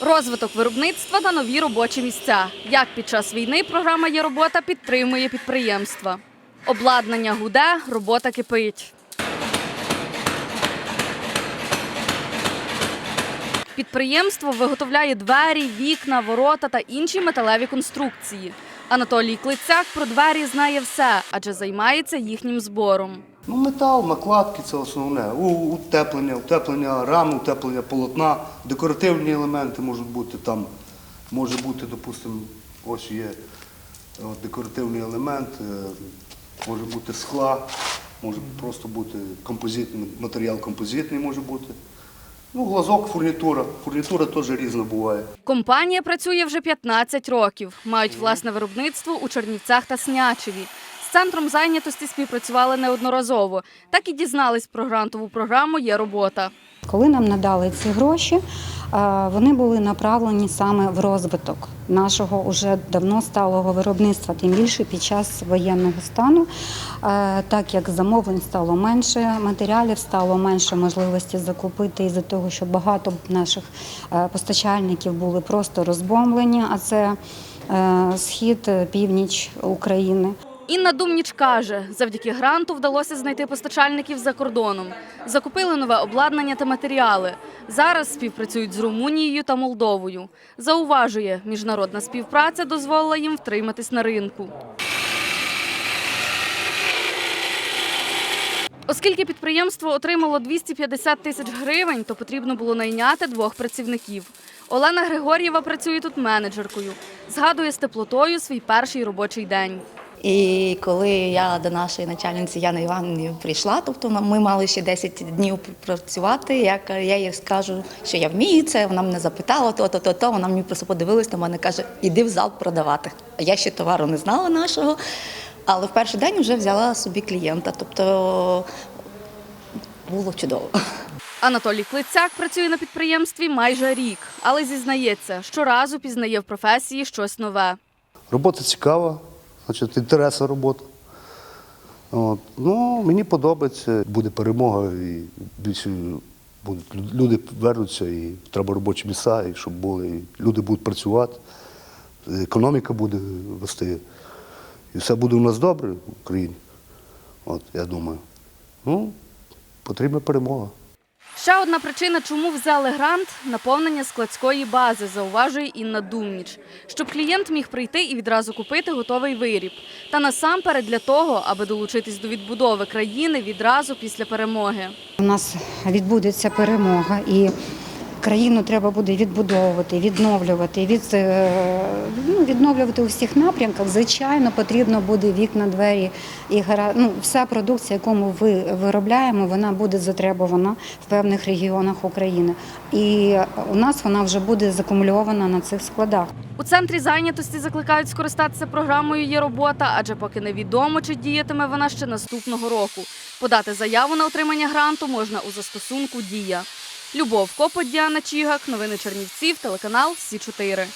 Розвиток виробництва та нові робочі місця. Як під час війни програма є робота підтримує підприємства. Обладнання гуде, робота кипить. Підприємство виготовляє двері, вікна, ворота та інші металеві конструкції. Анатолій Клицяк про двері знає все, адже займається їхнім збором. Ну, метал, накладки це основне. Утеплення, утеплення рами, утеплення полотна, декоративні елементи можуть бути там. Може бути, допустимо, ось є е, декоративний елемент, е, може бути скла, може просто бути композитний, матеріал композитний може бути. Ну, глазок, фурнітура. Фурнітура теж різна буває. Компанія працює вже 15 років. Мають власне виробництво у Чернівцях та Снячеві. З центром зайнятості співпрацювали неодноразово. Так і дізнались про грантову програму Є робота. Коли нам надали ці гроші, е, вони були направлені саме в розвиток нашого уже давно сталого виробництва, тим більше під час воєнного стану, Е, так як замовлень стало менше, матеріалів стало менше можливості закупити із-за того, що багато наших е, постачальників були просто розбомблені, а це схід, північ України. Інна Думніч каже, завдяки гранту вдалося знайти постачальників за кордоном. Закупили нове обладнання та матеріали. Зараз співпрацюють з Румунією та Молдовою. Зауважує, міжнародна співпраця дозволила їм втриматись на ринку. Оскільки підприємство отримало 250 тисяч гривень, то потрібно було найняти двох працівників. Олена Григор'єва працює тут менеджеркою. Згадує з теплотою свій перший робочий день. І коли я до нашої начальниці Яни Іванівни прийшла, тобто ми мали ще 10 днів працювати. Я, я їй скажу, що я вмію це. Вона мене запитала, то, то, то, то. Вона мені просто подивилась на мене, каже, іди в зал продавати. А я ще товару не знала нашого, але в перший день вже взяла собі клієнта. Тобто було чудово. Анатолій Клицяк працює на підприємстві майже рік, але зізнається, щоразу пізнає в професії щось нове. Робота цікава, значить, інтересна робота. От. Ну, мені подобається, буде перемога, і більше будуть, люди вернуться, і треба робочі місця, і щоб були, і люди будуть працювати, економіка буде вести. І все буде у нас добре в Україні. От, я думаю. Ну, потрібна перемога. Ще одна причина, чому взяли грант наповнення складської бази, зауважує Інна Думніч, щоб клієнт міг прийти і відразу купити готовий виріб. Та насамперед для того, аби долучитись до відбудови країни відразу після перемоги. У нас відбудеться перемога і. Країну треба буде відбудовувати, відновлювати, від, е, ну, відновлювати у всіх напрямках. Звичайно, потрібно буде вікна, двері і гара... ну, вся продукція, яку ми ви- виробляємо, вона буде затребувана в певних регіонах України. І у нас вона вже буде закумульована на цих складах. У центрі зайнятості закликають скористатися програмою Є робота, адже поки невідомо, чи діятиме вона ще наступного року. Подати заяву на отримання гранту можна у застосунку Дія. Любов Копот, Діана Чігак, новини Чернівців, телеканал Сі 4